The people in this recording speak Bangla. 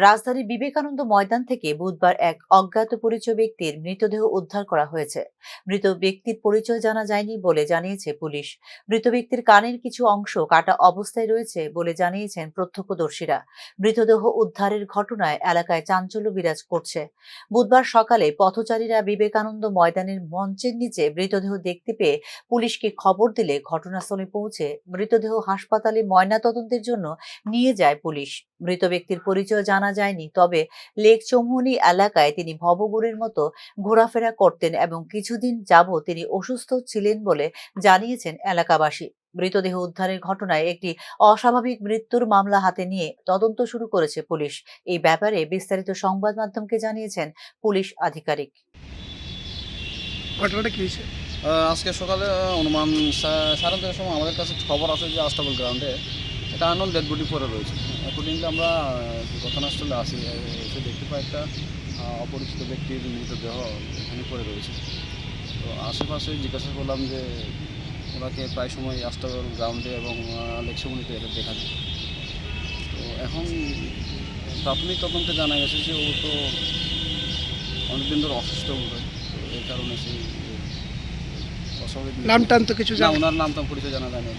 রাজধানী বিবেকানন্দ ময়দান থেকে বুধবার এক অজ্ঞাত পরিচয় ব্যক্তির মৃতদেহ উদ্ধার করা হয়েছে। মৃত ব্যক্তির পরিচয় জানা যায়নি বলে জানিয়েছে পুলিশ। মৃত ব্যক্তির কানের কিছু অংশ কাটা অবস্থায় রয়েছে বলে জানিয়েছেন প্রত্যক্ষদর্শীরা। মৃতদেহ উদ্ধারের ঘটনায় এলাকায় চাঞ্চল্য বিরাজ করছে। বুধবার সকালে পথচারীরা বিবেকানন্দ ময়দানের মঞ্চের নিচে মৃতদেহ দেখতে পেয়ে পুলিশকে খবর দিলে ঘটনাস্থলে পৌঁছে মৃতদেহ হাসপাতালে ময়নাতদন্তের জন্য নিয়ে যায় পুলিশ। মৃত ব্যক্তির পরিচয় জানা যায়নি। তবে লেক চৌমুহনী এলাকায় তিনি ভবগুড়ির মতো ঘোরাফেরা করতেন এবং কিছুদিন যাবৎ তিনি অসুস্থ ছিলেন বলে জানিয়েছেন এলাকাবাসী। মৃতদেহ উদ্ধারের ঘটনায় একটি অস্বাভাবিক মৃত্যুর মামলা হাতে নিয়ে তদন্ত শুরু করেছে পুলিশ। এই ব্যাপারে বিস্তারিত সংবাদ মাধ্যমকে জানিয়েছেন পুলিশ আধিকারিক। ঘটনাটা কি হয়েছে? আহ, আজকে সকালে অনুমান সাড়ে সময় আমাদের কাছে খবর আছে যে আস্তাবল গ্রাউন্ডে একটা আনন ডেড বডি পড়ে রয়েছে। অ্যাকর্ডিংলি আমরা ঘটনাস্থলে আসি এসে দেখতে পাই একটা অপরিচিত ব্যক্তির মৃতদেহ এখানে পড়ে রয়েছে। তো আশেপাশে জিজ্ঞাসা করলাম যে ওনাকে প্রায় সময় আস্তাবল গ্রাউন্ডে এবং লেকসমনিতে দেখা যায়। তো এখন প্রাথমিক তদন্তে জানা গেছে যে ও তো অনেকদিন ধরে অসুস্থ বোধ হয়। তো এই কারণে সেই অস্বাভাবিক নাম টান তো কিছু ওনার নাম তো পরিচয় জানা যায় না।